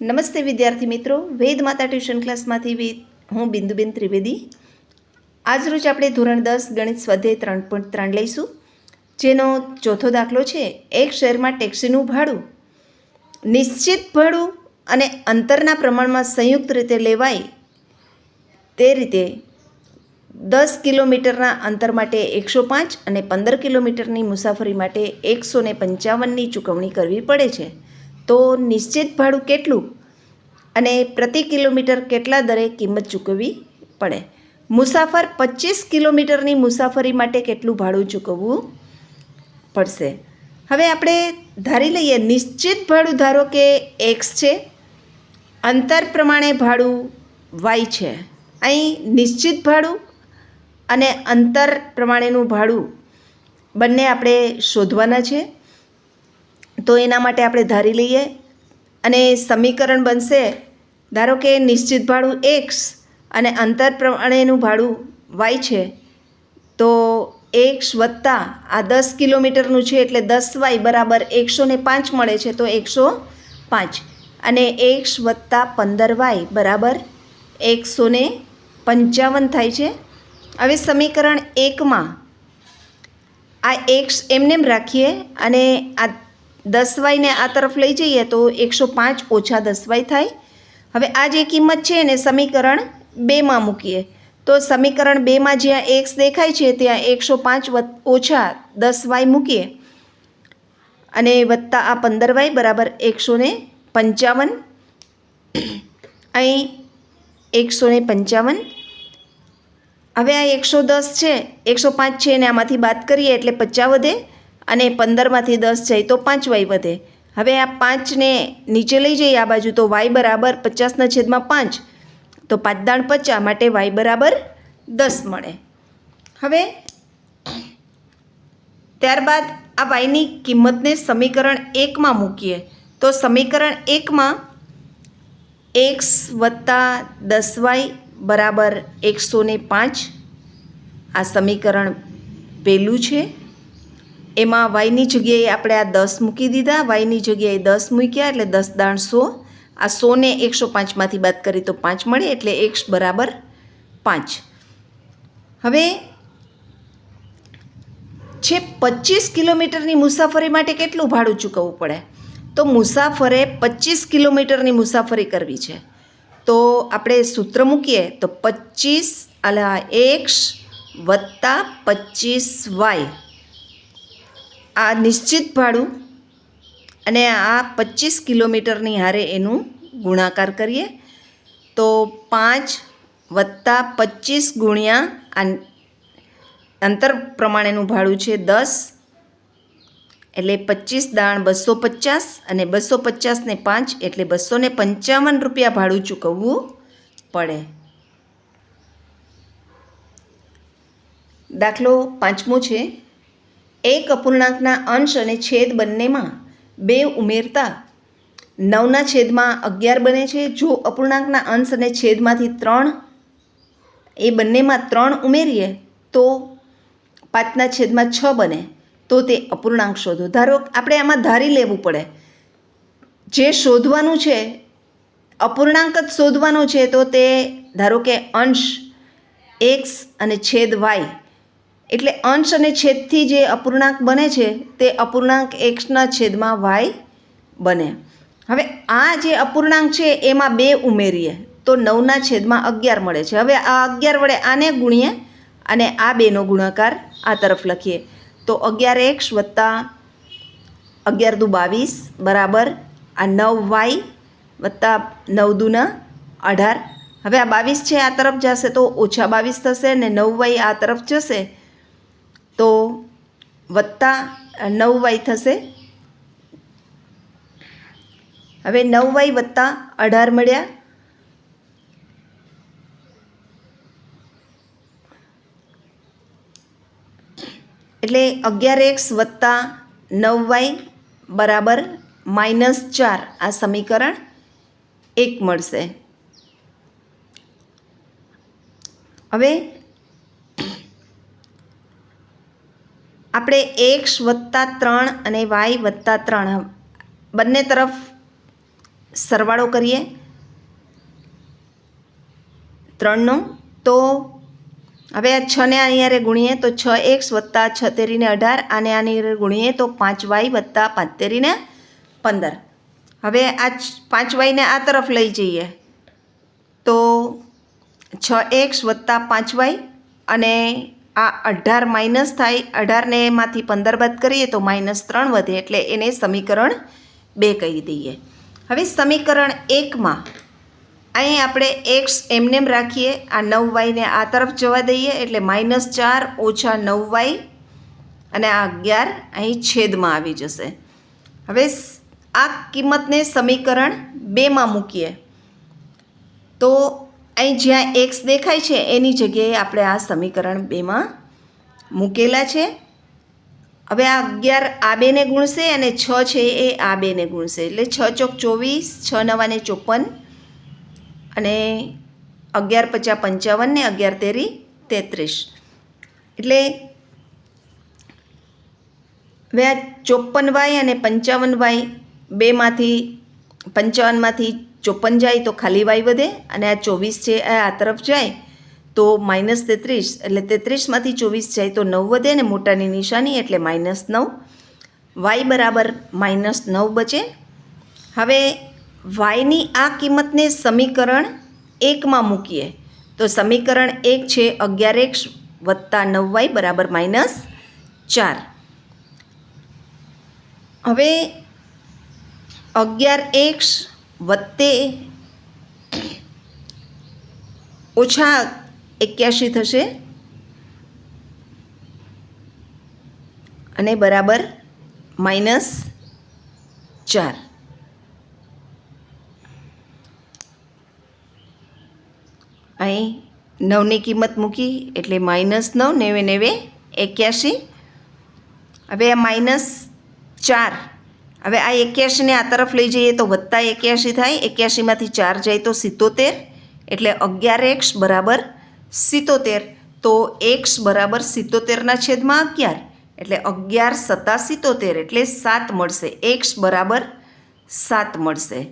નમસ્તે વિદ્યાર્થી મિત્રો, વેદ માતા ટ્યુશન ક્લાસમાંથી હું બિંદુબેન ત્રિવેદી. આજરોજ આપણે ધોરણ દસ ગણિત સ્વાધ્યાય ત્રણ પોઈન્ટ ત્રણ લઈશું, જેનો ચોથો દાખલો છે, એક શહેરમાં ટેક્સીનું ભાડું. નિશ્ચિત ભાડું અને અંતરના પ્રમાણમાં સંયુક્ત રીતે લેવાય તે રીતે દસ કિલોમીટરના અંતર માટે એકસો પાંચ અને પંદર કિલોમીટરની મુસાફરી માટે એકસો ને પંચાવનની ચૂકવણી કરવી પડે છે. તો નિશ્ચિત ભાડું કેટલું? અને પ્રતિ કિલોમીટર કેટલા દરે કિંમત ચૂકવવી પડે? મુસાફર પચીસ કિલોમીટરની મુસાફરી માટે કેટલું ભાડું ચૂકવવું પડશે? હવે આપણે ધારી લઈએ, નિશ્ચિત ભાડું ધારો કે એક્સ છે, અંતર પ્રમાણે ભાડું વાય છે. અહીં નિશ્ચિત ભાડું અને અંતર પ્રમાણેનું ભાડું બંને આપણે શોધવાના છે. તો એના માટે આપણે ધારી લઈએ. અને સમીકરણ બનશે, ધારો કે નિશ્ચિત ભાડું એક્સ અને અંતર પ્રમાણેનું ભાડું વાય છે, તો એક્સ વત્તા આ દસ કિલોમીટરનું છે એટલે દસ વાય બરાબર એકસો ને પાંચ મળે છે, તો એકસો પાંચ. અને એક્સ વત્તા પંદર વાય બરાબર એકસો ને પંચાવન થાય છે. હવે સમીકરણ એકમાં આ એક્સ એમને રાખીએ અને આ દસ વાયને આ તરફ લઈ જઈએ તો એકસો પાંચ ઓછા દસ વાય થાય. હવે આ જે કિંમત છે એને સમીકરણ બેમાં મૂકીએ. તો સમીકરણ બેમાં જ્યાં એક્સ દેખાય છે ત્યાં એકસો પાંચ ઓછા દસ વાય મૂકીએ. અને વત્તા આ પંદર વાય બરાબર એકસો ને પંચાવન. અહીં એકસો ને પંચાવન. હવે આ એકસો દસ છે, એકસો પાંચ છે એને આમાંથી બાદ કરીએ એટલે પચાસ વધે. અને પંદરમાંથી દસ જાય તો પાંચ વાય વધે. હવે આ પાંચને નીચે લઈ જઈએ, આ બાજુ તો વાય બરાબર પચાસના છેદમાં પાંચ. તો પાંચ દાણ પચાસ માટે વાય બરાબર દસ મળે. હવે ત્યારબાદ આ વાયની કિંમતને સમીકરણ એકમાં મૂકીએ. તો સમીકરણ એકમાં એક્સ વત્તા દસ વાય બરાબર એકસો પાંચ. આ સમીકરણ પહેલું છે. એમાં વાયની જગ્યાએ આપણે આ દસ મૂકી દીધા. વાયની જગ્યાએ દસ મૂક્યા એટલે દસ દાણ સો. આ સોને એકસો પાંચમાંથી બાદ કરી તો પાંચ મળે એટલે એક્સ બરાબર પાંચ. હવે છે પચીસ કિલોમીટરની મુસાફરી માટે કેટલું ભાડું ચૂકવવું પડે? તો મુસાફરે પચીસ કિલોમીટરની મુસાફરી કરવી છે. તો આપણે સૂત્ર મૂકીએ તો પચીસ અલા એક્સ વત્તા પચીસ વાય. આ નિશ્ચિત ભાડું અને આ પચીસ કિલોમીટરની હારે એનું ગુણાકાર કરીએ તો પાંચ વત્તા પચીસ ગુણ્યા અંતર પ્રમાણેનું ભાડું છે દસ એટલે પચીસ દાણ બસો પચાસ અને બસો પચાસને પાંચ એટલે બસો ને પંચાવન રૂપિયા ભાડું ચૂકવવું પડે. દાખલો પાંચમો છે. એક અપૂર્ણાંકના અંશ અને છેદ બંનેમાં બે ઉમેરતા. નવના છેદમાં અગિયાર બને છે. જો અપૂર્ણાંકના અંશ અને છેદમાંથી ત્રણ એ બંનેમાં ત્રણ ઉમેરીએ તો પાંચના છેદમાં છ બને. તો તે અપૂર્ણાંક શોધો. ધારો આપણે આમાં ધારી લેવું પડે. જે શોધવાનું છે, અપૂર્ણાંક જ શોધવાનો છે, તો તે ધારો કે અંશ એક્સ અને છેદ વાય એટલે અંશ અને છેદથી જે અપૂર્ણાંક બને છે, તે અપૂર્ણાંક એક્સના છેદમાં વાય બને. હવે આ જે અપૂર્ણાંક છે, એમાં બે ઉમેરીએ, તો નવના છેદમાં અગિયાર મળે છે. હવે આ અગિયાર વડે આને ગુણીએ અને આ બેનો ગુણાકાર આ તરફ લખીએ. તો અગિયાર એક્સ વત્તા અગિયાર દુ બાવીસ બરાબર, આ નવ વાય વત્તા નવ દુના અઢાર. હવે આ બાવીસ છે, આ તરફ જશે તો ઓછા બાવીસ થશે ને નવ વાય આ તરફ જશે તો વત્તા નવ વાય થશે. હવે નવ વાય વત્તા અઢાર મળ્યા. એટલે અગિયાર એક્સ વત્તા નવ વાય બરાબર માઇનસ ચાર આ સમીકરણ એક મળશે. હવે આપણે એક્સ વત્તા ત્રણ અને વાય વત્તા ત્રણ બંને તરફ સરવાળો કરીએ. ત્રણનો. તો હવે આ છને રે ગુણીએ તો છ એક્સ વત્તા છતેરીને અઢાર, આની રે ગુણીએ તો પાંચ વાય વત્તા પાંતેરીને પંદર. હવે આ પાંચ વાયને આ તરફ લઈ જઈએ. તો છ એક્સ વત્તા પાંચ વાય અને આ અઢાર માઇનસ થાય અઢારને એમાંથી પંદર બાદ કરીએ તો માઇનસ ત્રણ વધે, એટલે એને સમીકરણ બે કહી દઈએ. હવે સમીકરણ એકમાં અહીં આપણે એક્સ એમનેમ રાખીએ, આ નવ વાયને આ તરફ જવા દઈએ, એટલે માઇનસ ચાર ઓછા નવ વાય અને આ અગિયાર અહીં છેદમાં આવી જશે. હવે આ કિંમતને સમીકરણ બેમાં મૂકીએ. તો અહીં જ્યાં એક્સ દેખાય છે, એની જગ્યાએ આપણે આ સમીકરણ બેમાં મૂકેલા છે. હવે આ અગિયાર આ બેને ગુણશે અને છ છે એ આ બેને ગુણશે. એટલે છ ચોક ચોવીસ, છ નવાને ચોપન અને અગિયાર પચાસ પંચાવન ને અગિયાર તેરી તેત્રીસ. એટલે હવે આ ચોપન વાય અને પંચાવન વાય બેમાંથી પંચાવનમાંથી ચોપન જાય તો ખાલી વાય વધે અને આ ચોવીસ છે, આ આ તરફ જાય તો માઇનસ તેત્રીસ. એટલે તેત્રીસમાંથી ચોવીસ જાય તો નવ વધે ને મોટાની નિશાની એટલે માઇનસ નવ. વાય બરાબર માઇનસ નવ બચે. હવે વાયની આ કિંમતને સમીકરણ એકમાં મૂકીએ. તો સમીકરણ એક છે અગિયાર એક્સ વત્તા નવ વાય બરાબર માઇનસ ચાર. હવે અગિયાર એક્સ વત્તે ઓછા એક્યાશી થશે. અને બરાબર માઇનસ ચાર. અહીં નવની કિંમત મૂકી એટલે માઇનસ નવ નેવે નેવે એક્યાશી. હવે આ માઇનસ ચાર હવે આ એક્યાસીને આ તરફ લઈ જઈએ તો વત્તા એક્યાસી થાય. એક્યાસીમાંથી ચાર જાય તો સિત્તોતેર. એટલે અગિયાર એક્સ બરાબર સિત્તોતેર. તો એક્સ બરાબર સિત્તોતેરના છેદમાં અગિયાર. એટલે અગિયાર સત્તા સિત્તોતેર એટલે સાત મળશે. એક્સ બરાબર સાત મળશે.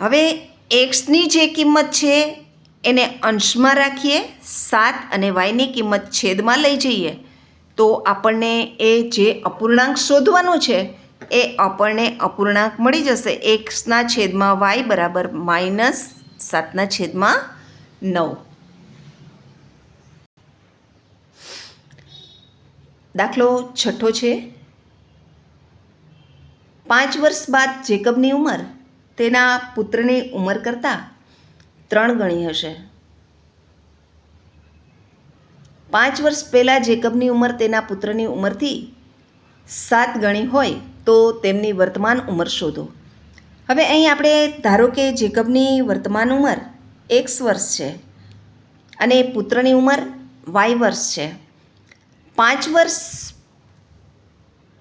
હવે એક્સની જે કિંમત છે એને અંશમાં રાખીએ. સાત અને વાયની કિંમત છેદમાં લઈ જઈએ. તો આપણને એ જે અપૂર્ણાંક શોધવાનો છે એ આપણને અપૂર્ણાંક મળી જશે. એક્સના છેદમાં વાય બરાબર માઇનસ સાતના છેદમાં નવ. દાખલો છઠ્ઠો છે. પાંચ વર્ષ બાદ જેકબની ઉંમર, તેના પુત્રની ઉંમર કરતાં ત્રણ ગણી હશે. પાંચ વર્ષ પહેલાં જેકબની ઉંમર તેના પુત્રની ઉંમરથી સાત ગણી હોય તો તેમની વર્તમાન ઉંમર શોધો. હવે અહીં આપણે ધારો કે જેકબની વર્તમાન ઉંમર એક્સ વર્ષ છે અને પુત્રની ઉંમર વાય વર્ષ છે. પાંચ વર્ષ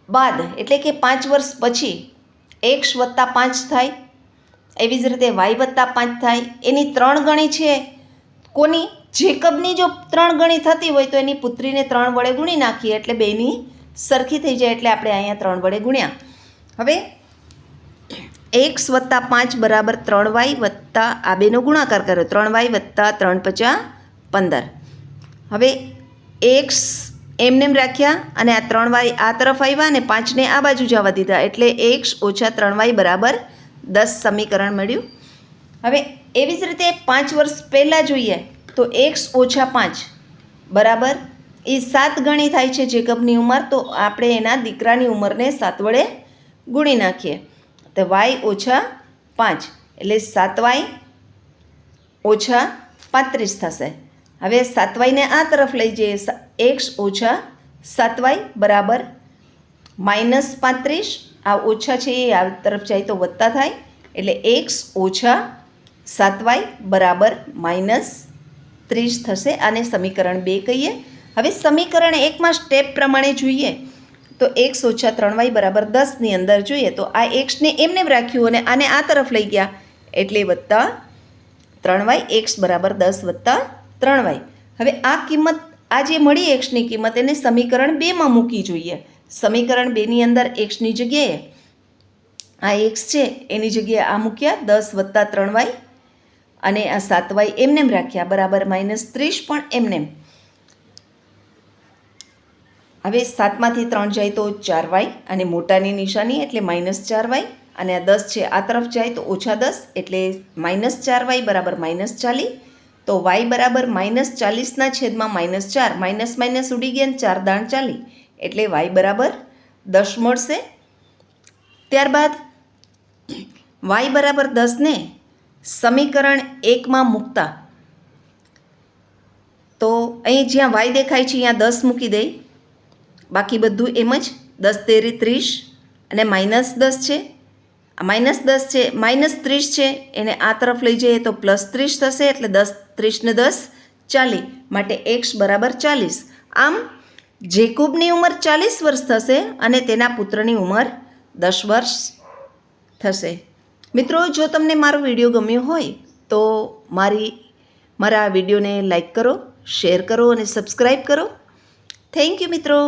બાદ એટલે કે પાંચ વર્ષ પછી એક્સ વત્તા પાંચ થાય. એવી જ રીતે વાય વત્તા પાંચ થાય. એની ત્રણ ગણી છે કોની? જેકબની જો ત્રણ ગણી થતી હોય તો એની પુત્રીને ત્રણ વડે ગુણી નાખીએ એટલે બેની સરખી થઈ જાય એટલે આપણે અહીંયા ત્રણ વડે ગુણ્યા. હવે એક્સ વત્તા પાંચ બરાબર ત્રણ વાય વત્તા આ બેનો ગુણાકાર કર્યો. ત્રણ વાય વત્તા ત્રણ પચાસ પંદર. હવે એક્સ એમનેમ રાખ્યા અને આ ત્રણ વાય આ તરફ આવ્યા અને પાંચને આ બાજુ જવા દીધા. એટલે એક્સ ઓછા ત્રણ વાય બરાબર દસ સમીકરણ મળ્યું. હવે એવી જ રીતે પાંચ વર્ષ પહેલાં જોઈએ તો એક્સ ઓછા પાંચ બરાબર એ સાત ગણી થાય છે જેકબની ઉંમર, તો આપણે એના દીકરાની ઉંમરને સાત વડે ગુણી નાખીએ. તો વાય ઓછા પાંચ, એટલે સાત વાય ઓછા પાંત્રીસ થશે. હવે સાત વાયને આ તરફ લઈ જઈએ. એક્સ ઓછા સાત વાય બરાબર માઇનસ પાંત્રીસ. આ ઓછા છે, એ આ તરફ જાય તો વધતા થાય, એટલે એક્સ ઓછા સાત વાય બરાબર માઇનસ ત્રીસ થશે. આને સમીકરણ બે કહીએ. હવે સમીકરણ એકમાં સ્ટેપ પ્રમાણે જોઈએ, તો એક્સ ઓછા ત્રણ વાય બરાબર દસની અંદર જોઈએ, તો આ એક્સને એમને રાખ્યું અને આને આ તરફ લઈ ગયા, એટલે વત્તા ત્રણ વાય એક્સ બરાબર દસ વત્તા ત્રણ વાય. હવે આ કિંમત, આ જે મળી એક્સની કિંમત, એને સમીકરણ બેમાં મૂકી જોઈએ. સમીકરણ બેની અંદર એક્સની જગ્યાએ આ એક્સ છે, એની જગ્યાએ આ મૂક્યા, દસ વત્તા ત્રણ વાય, અને આ સાત વાય એમનેમ રાખ્યા, બરાબર માઇનસ ત્રીસ પણ એમનેમ. હવે સાતમાંથી ત્રણ જાય તો ચાર વાય અને મોટાની નિશાની એટલે માઇનસ ચાર વાય અને આ દસ છે આ તરફ જાય તો ઓછા દસ એટલે માઇનસ ચાર વાય બરાબર માઇનસ ચાલી તો વાય બરાબર માઇનસ ચાલીસના છેદમાં માઇનસ ચાર, માઇનસ માઇનસ ઉડી ગયા ચાર દાણ ચાલી. એટલે વાય બરાબર દસ મળશે. ત્યારબાદ વાય બરાબર દસને સમીકરણ એકમાં મૂકતા. તો અહીં જ્યાં વાય દેખાય છે ત્યાં દસ મૂકી દઈ બાકી બધું એમ જ દસ તેરી ત્રીસ અને માઇનસ દસ છે. આ માઇનસ દસ છે, માઇનસ ત્રીસ છે, એને આ તરફ લઈ જઈએ તો પ્લસ ત્રીસ થશે એટલે દસ ત્રીસને દસ, ચાલીસ, માટે એક્સ બરાબર ચાલીસ. આમ જેકુબની ઉંમર ચાલીસ વર્ષ થશે અને તેના પુત્રની ઉંમર દસ વર્ષ થશે. મિત્રો, જો તમને મારો વીડિયો ગમ્યો હોય તો મારી, મારા વિડીયોને લાઈક કરો, શેર કરો અને સબસ્ક્રાઈબ કરો. થેન્ક યુ મિત્રો.